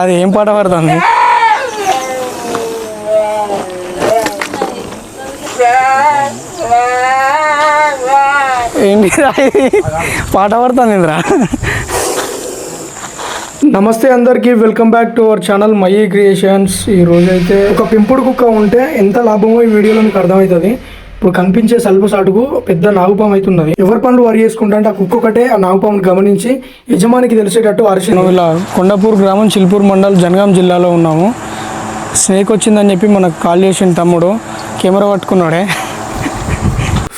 అది ఏం పాట పడుతుంది? ఏంటి పాట పడుతుంది ఇంద్రా? నమస్తే అందరికీ welcome back to our channel my creations. ఈ రోజైతే అయితే ఒక పెంపుడు కుక్క ఉంటే ఎంత లాభమో ఈ వీడియోలో మీకు అర్థమవుతుంది. ఇప్పుడు కనిపించే సల్ప సాటుకు పెద్ద నాగుపాము అవుతున్నది. ఎవరి పనులు వరి చేసుకుంటా అంటే ఆ కుక్క ఒకటే ఆ నాగుపామును గమనించి యజమానికి తెలిసేటట్టు అరిసి ఇలా కొండపూర్ గ్రామం చిల్పూర్ మండల్ జనగాం జిల్లాలో ఉన్నాము. స్నేక్ వచ్చిందని చెప్పి మనకు కాల్ చేసిన తమ్ముడు. కెమెరా పట్టుకున్నాడే.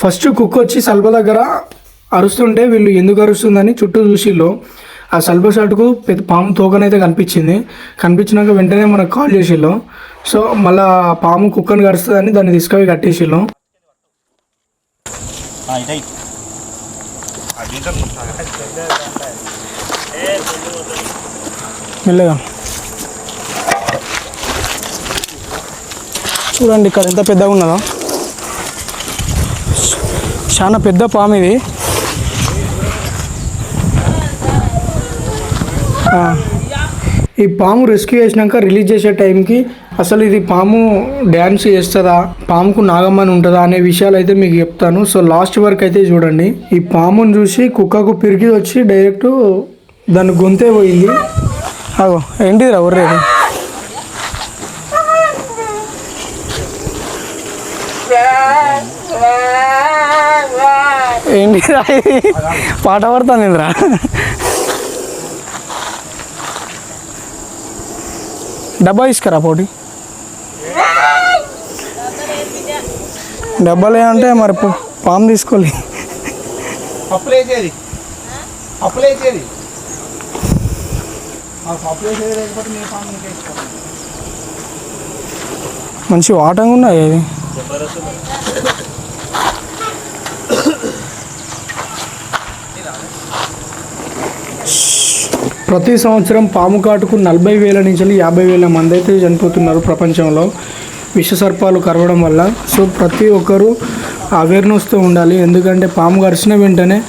ఫస్ట్ కుక్క వచ్చి సల్ప దగ్గర అరుస్తుంటే వీళ్ళు ఎందుకు అరుస్తుందని చుట్టూ చూసిళ్ళు. ఆ సల్ప షాట్కు పెద్ద పాము తోకనైతే కనిపించింది. కనిపించినాక వెంటనే మనకు కాల్ చేసిళ్ళు. సో మళ్ళీ ఆ పాము కుక్కను కరుస్తుందని దాన్ని తీసుకొని కట్టేసిళ్ళు. మెల్లగా చూడండి ఇక్కడ ఎంత పెద్దగా ఉన్నదో. చాలా పెద్ద పాము ఇది. ఆ, ఈ పాము రెస్క్యూ చేసినాక రిలీజ్ చేసే టైంకి అసలు ఇది పాము డ్యాన్స్ చేస్తుందా? పాముకు నాగమ్మని ఉంటుందా అనే విషయాలు అయితే మీకు చెప్తాను. సో లాస్ట్ వరకు అయితే చూడండి. ఈ పాముని చూసి కుక్కకు పిరికి వచ్చి డైరెక్ట్ దాని గొంతే పోయింది. అగో ఏంటిదిరా ఒర్రేది ఏంటిరా పాట పాడుతుంది ఇంద్రా డబ్బా తీసుకురా పోటీ. డబ్బాలు ఏమంటే మరి పాము తీసుకోలే. మంచి వాటంగా ఉన్నాయి ఇది ప్రతి సంవత్సరం పాము కాటుకు నలభై వేల నుంచి యాభై వేల మంది అయితే చనిపోతున్నారు ప్రపంచంలో. విషసర్పాలు కరవడం వల్ల. సో ప్రతి ఒక్కరూ అవేర్నెస్తో ఉండాలి. ఎందుకంటే పాము కరిచిన వెంటనే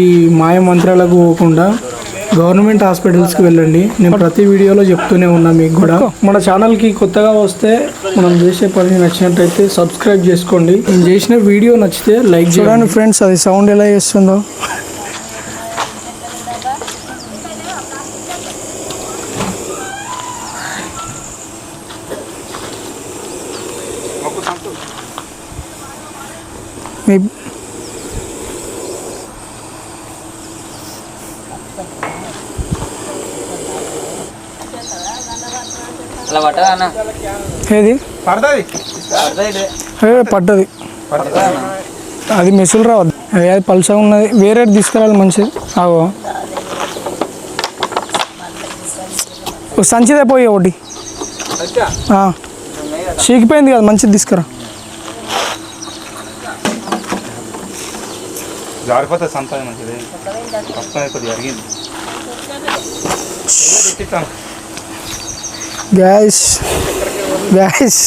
ఈ మాయ మంత్రాలకు పోకుండా గవర్నమెంట్ హాస్పిటల్స్కి వెళ్ళండి. నేను ప్రతి వీడియోలో చెప్తూనే ఉన్నా మీకు కూడా. మన ఛానల్కి కొత్తగా వస్తే మనం చేసే పని నచ్చినట్టయితే సబ్స్క్రైబ్ చేసుకోండి. నేను చేసిన వీడియో నచ్చితే లైక్ చూడండి ఫ్రెండ్స్ అది సౌండ్ ఎలా చేస్తుందో. మీ ఏది? పడ్డది. అది మెసులు రావద్దు. అది పల్సగా ఉన్నది. వేరే తీసుకురావాలి మంచిది? ఆగో. ఓ సంచిదే పోయి ఒకటి. ఆ. చీకిపోయింది కదా మంచిది తీసుకురా. జారిపోతుంది సంతానం మంచిది. మొత్తం కొద్దిగా జరిగింది. గ్యాస్ గ్యాస్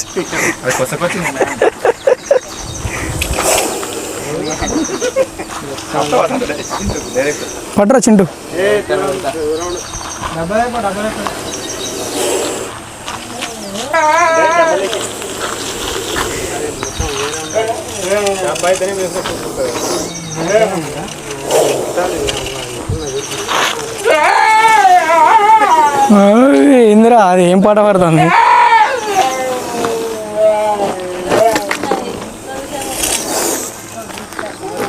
అది కొసకొచ్చింది. పట్టరా చింటూ. ఓయ్, ఇందిరా అది ఏం పాట పాడుతుంది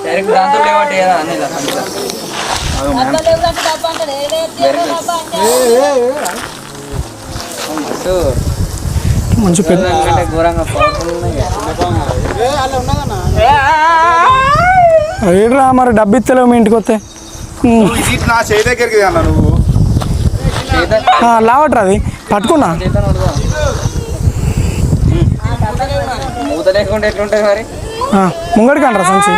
డైరెక్ట్ దాంతో లేవట్టే కదా అన్నీ ఇలా అంతా. మస్తు మంచి పెద్ద అదేట్రా మరి డబ్బు ఇస్తలేవు మీ ఇంటికి వస్తే? లావట్రా అది. పట్టుకున్నా. ముంగడికి అంటారా సంచి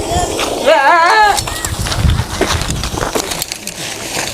తీరా చిక్కిరా ఏడున్నది తర్వాత దారం పోగొంటలు ఉన్నాయి సానిష్ మొత్తం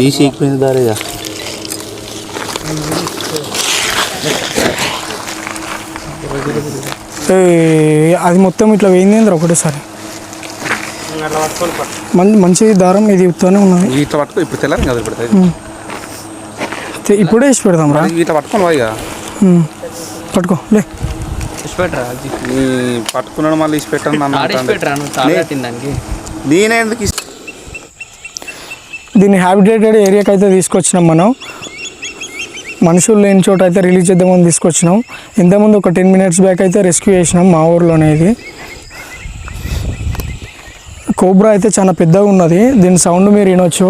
ఈ సీక్వెన్స్ దారేగా అది మొత్తం ఇట్లా వేయింది ఒకటేసారి? మంచి మంచి దారం ఇది ఇప్పుతూనే ఉన్నది. ఇట్లా పట్టుకో ఇప్పుడు తెల్లని కదా ఇప్పుడు ఇప్పుడే వేసి పెడదాం రా. ఇట్లా పట్టుకోవాలి వాయిగా. పట్టుకో లే. పట్టుకున్నాడు మళ్ళీ ఇసి తినడానికి? నేనే ఎందుకు ఇస్- దీన్ని హ్యాబిటేటెడ్ ఏరియాకి అయితే తీసుకొచ్చినాం మనం. మనుషులు లేని చోట అయితే రిలీజ్ చేద్దామని తీసుకొచ్చినాం. ఇంతకుముందు ఒక టెన్ మినిట్స్ బ్యాక్ అయితే రెస్క్యూ చేసినాం మా ఊర్లోనే ఇది కోబ్రా అయితే చాలా పెద్దగా ఉన్నది. దీని సౌండ్ మీరు వినొచ్చు.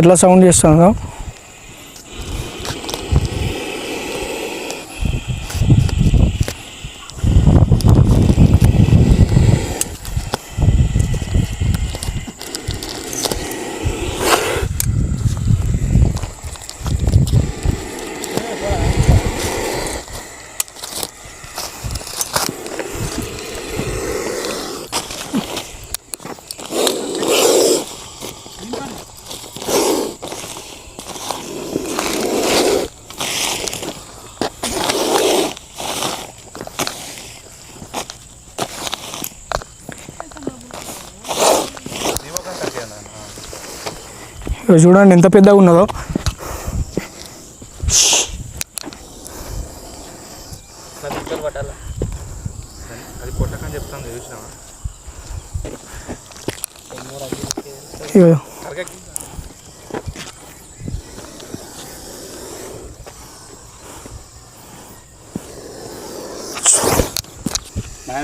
ఎట్లా సౌండ్ చేస్తుందో ఇగో చూడండి ఎంత పెద్దగా ఉన్నదో.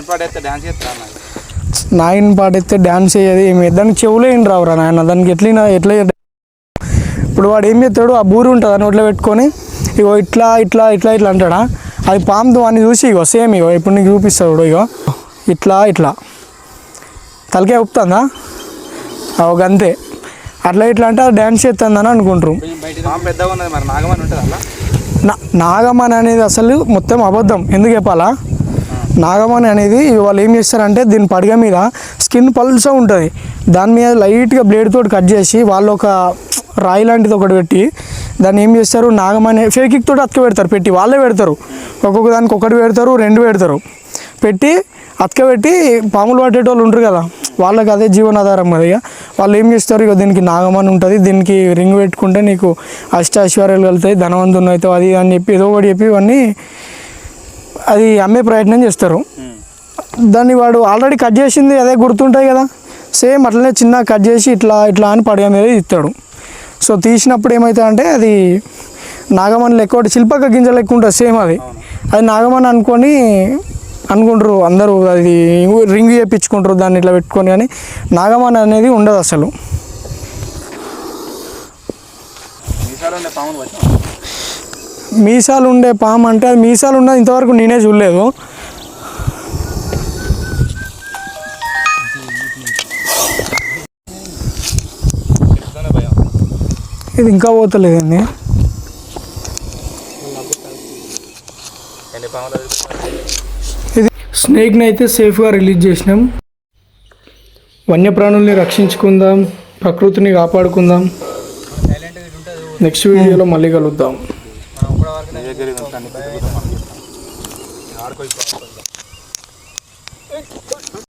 పాట డాన్స్ నాయన పాటైతే డ్యాన్స్ అయ్యేది ఏమి దానికి చెవులే ఏం రావురా నాయన? దానికి ఎట్లా ఎట్లా ఇప్పుడు వాడు ఏం చేస్తాడు? ఆ బూరి ఉంటుంది నోట్లో పెట్టుకొని. ఇగో ఇట్లా ఇట్లా ఇట్లా ఇట్లా అంటాడా? అది పాముతో అని చూసి ఇగో సేమ్ ఇగో ఇప్పుడు నీకు చూపిస్తాడు ఇగో. ఇట్లా ఇట్లా. తలకే ఉప్పుతుందా ఒక అంతే. అట్లా ఇట్లా అంటే అది డ్యాన్స్ చేస్తుందని అనుకుంటారు. నాగమని అనేది అసలు మొత్తం అబద్ధం. ఎందుకు చెప్పాలా? నాగమణి అనేది వాళ్ళు ఏం చేస్తారంటే దీని పడగ మీద స్కిన్ పల్స ఉంటుంది. దాని మీద లైట్గా బ్లేడ్ తోటి కట్ చేసి వాళ్ళు ఒక రాయి లాంటిది ఒకటి పెట్టి దాన్ని ఏం చేస్తారు? నాగమనే ఫేకిక్ తోటి అతక పెడతారు. పెట్టి వాళ్ళే పెడతారు. ఒక్కొక్క దానికి ఒకటి పెడతారు రెండు పెడతారు. పెట్టి అతక పెట్టి పాములు పట్టేటోళ్ళు ఉంటారు కదా. వాళ్ళకి అదే జీవనాధారం కదా ఇక. వాళ్ళు ఏం చేస్తారు? ఇక దీనికి నాగమని ఉంటుంది. దీనికి రింగ్ పెట్టుకుంటే నీకు అష్ట ఐశ్వర్యాలు కలుగుతాయి. ధనవంతుని అవుతావు. అది ఇది అని చెప్పి ఏదో ఒకటి చెప్పి ఇవన్నీ అది అమ్మే ప్రయత్నం చేస్తారు. దాన్ని వాడు ఆల్రెడీ కట్ చేసింది అదే గుర్తుంటాయి కదా. సేమ్ అట్లనే చిన్న కట్ చేసి ఇట్లా ఇట్లా అని పడగ మీద ఇస్తాడు. సో తీసినప్పుడు ఏమవుతుందంటే అది నాగమణి లెక్క ఒకటి శిల్పక గింజ లెక్క ఉంటుంది సేమ్ అది అది నాగమణి అనుకొని అనుకుంటారు అందరూ అది రింగ్ చేయించుకుంటారు దాన్ని ఇట్లా పెట్టుకొని కానీ నాగమణి అనేది ఉండదు అసలు. మీసాలు ఉండే పాము అంటే అది మీసాలు ఉన్నది ఇంతవరకు నేనే చూడలేదు. ఇది ఇంకా పోతలేదండి. ఇది స్నేక్ని అయితే సేఫ్గా రిలీజ్ చేసినాం. వన్యప్రాణుల్ని రక్షించుకుందాం ప్రకృతిని కాపాడుకుందాం. నెక్స్ట్ వీడియోలో మళ్ళీ కలుద్దాం.